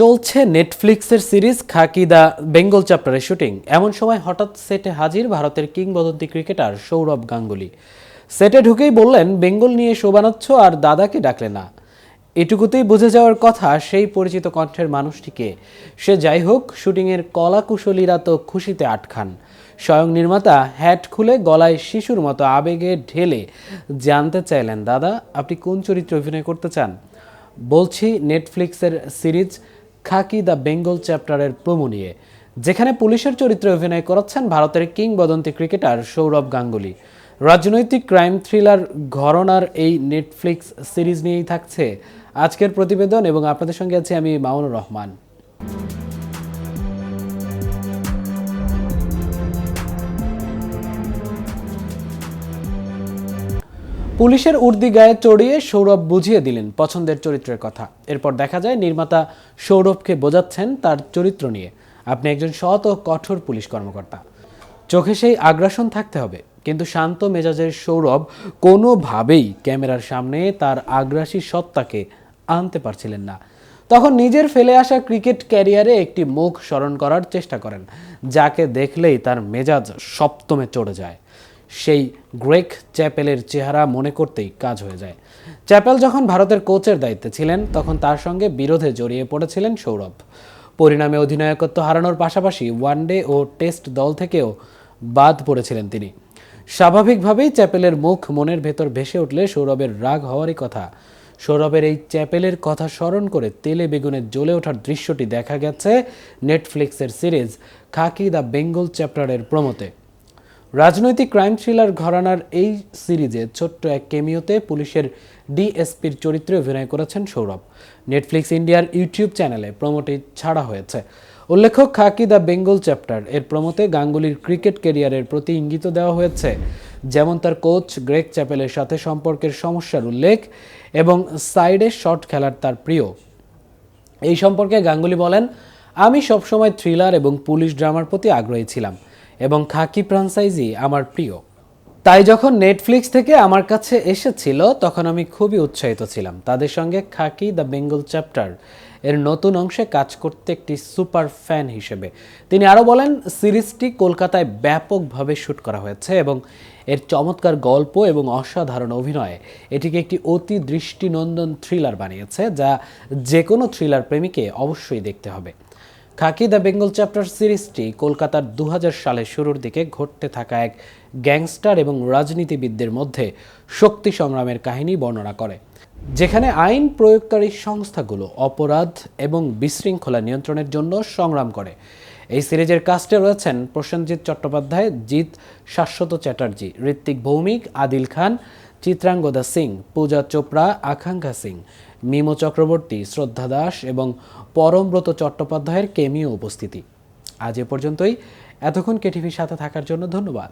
চলছে নেটফ্লিক্সের series Khakee the Bengal চ্যাপ্টারের শুটিং। এমন সময় হঠাৎ সেটে হাজির ভারতের কিংবদন্তি ক্রিকেটার সৌরভ গাঙ্গুলি। সেটে ঢুকেই বললেন, বেঙ্গল নিয়ে শোভানাচ্ছ আর দাদাকে ডাকলে না। এটুকুতেই বুঝে যাওয়ার কথা সেই পরিচিত কণ্ঠের মানুষটিকে সে যাই হোক, শুটিংয়ের কলাকুশলীরা তো খুশিতে আটখান। স্বয়ং নির্মাতা হ্যাট খুলে গলায় শিশুর মতো আবেগে ঢেলে জানতে চাইলেন, দাদা, আপনি কোন চরিত্রে অভিনয় করতে চান? বলছি নেটফ্লিক্সের সিরিজ খাকি দ্য বেঙ্গল চ্যাপ্টারের প্রমো নিয়ে, যেখানে পুলিশের চরিত্রে অভিনয় করাচ্ছেন ভারতের কিংবদন্তি ক্রিকেটার সৌরভ গাঙ্গুলি। রাজনৈতিক ক্রাইম থ্রিলার ঘরনার এই নেটফ্লিক্স সিরিজ নিয়েই থাকছে আজকের প্রতিবেদন এবং আপনাদের সঙ্গে আছি আমি মাউনুর রহমান। পুলিশের উর্দি গায়ে চড়িয়ে সৌরভ বুঝিয়ে দিলেন পছন্দের চরিত্রের কথা। এরপর দেখা যায় নির্মাতা সৌরভকে বোঝাচ্ছেন তার চরিত্র নিয়ে। আপনি একজন সৎ ও কঠোর পুলিশ কর্মকর্তা। চোখে সেই আগ্রাসন থাকতে হবে, কিন্তু শান্ত মেজাজের সৌরভ কোনোভাবেই ক্যামেরার সামনে তার আগ্রাসী সত্তাকে আনতে পারছিলেন না। তখন নিজের ফেলে আসা ক্রিকেট ক্যারিয়ারে একটি মুখ স্মরণ করার চেষ্টা করেন, যাকে দেখলেই তার মেজাজ সপ্তমে চড়ে যায়। সেই গ্রেক চ্যাপেলের চেহারা মনে করতেই কাজ হয়ে যায়। চ্যাপেল যখন ভারতের কোচের দায়িত্বে ছিলেন, তখন তার সঙ্গে বিরোধে জড়িয়ে পড়েছিলেন সৌরভ। পরিণামে অধিনায়কত্ব হারানোর পাশাপাশি ওয়ানডে ও টেস্ট দল থেকেও বাদ পড়েছিলেন তিনি। স্বাভাবিকভাবেই চ্যাপেলের মুখ মনের ভেতর ভেসে উঠলে সৌরভের রাগ হওয়ারই কথা। সৌরভের এই চ্যাপেলের কথা স্মরণ করে তেলে বেগুনে জ্বলে ওঠার দৃশ্যটি দেখা গেছে নেটফ্লিক্সের সিরিজ খাকি দ্য বেঙ্গল চ্যাপ্টারের প্রমোতে। রাজনৈতিক ক্রাইম থ্রিলার ঘরানার এই সিরিজে ছোট্ট এক কেমিওতে পুলিশের ডিএসপির চরিত্রে অভিনয় করেছেন সৌরভ। নেটফ্লিক্স ইন্ডিয়ার ইউটিউব চ্যানেলে প্রমোটি ছাড়া হয়েছে। উল্লেখ্য, খাকি দ্য বেঙ্গল চ্যাপ্টার এর প্রমোতে গাঙ্গুলির ক্রিকেট কেরিয়ারের প্রতি ইঙ্গিত দেওয়া হয়েছে, যেমন তার কোচ গ্রেক চ্যাপেলের সাথে সম্পর্কের সমস্যার উল্লেখ এবং সাইডে শট খেলার তার প্রিয়। এই সম্পর্কে গাঙ্গুলি বলেন, আমি সবসময় থ্রিলার এবং পুলিশ ড্রামার প্রতি আগ্রহী ছিলাম। এবং খাকি ফ্রাঞ্চাইজি আমার প্রিয়। তাই যখন নেটফ্লিক্স থেকে আমার কাছে এসেছিল, তখন আমি খুবই উৎসাহিত ছিলাম। তাদের সঙ্গে খাকি দ্য বেঙ্গল চ্যাপ্টার এর নতুন অংশে কাজ করতে একটি সুপার ফ্যান হিসেবে। তিনি আরও বলেন, সিরিজটি কলকাতায় ব্যাপকভাবে শ্যুট করা হয়েছে এবং এর চমৎকার গল্প এবং অসাধারণ অভিনয়ে এটিকে একটি অতি দৃষ্টিনন্দন থ্রিলার বানিয়েছে, যা যে কোনো থ্রিলার প্রেমীকে অবশ্যই দেখতে হবে। খাকি দ্য বেঙ্গল চ্যাপ্টার সিরিজটি কলকাতার দু সালের শুরুর দিকে ঘটতে থাকা এক গ্যাংস্টার এবং রাজনীতিবিদদের মধ্যে শক্তি সংগ্রামের কাহিনী বর্ণনা করে, যেখানে আইন প্রয়োগকারী সংস্থাগুলো অপরাধ এবং বিশৃঙ্খলা নিয়ন্ত্রণের জন্য সংগ্রাম করে। এই সিরিজের কাস্টে রয়েছেন প্রসেনজিৎ চট্টোপাধ্যায়, জিৎ শাশ্বত চ্যাটার্জি, ঋত্বিক ভৌমিক, আদিল খান চিত্রাঙ্গদা সিং, পূজা চোপড়া, আকাঙ্ক্ষা সিং, মিমো চক্রবর্তী, শ্রদ্ধা দাস এবং পরমব্রত চট্টোপাধ্যায়ের কেমিও উপস্থিতি। আজ এ পর্যন্তই। এতক্ষণ কেটিভির সাথে থাকার জন্য ধন্যবাদ।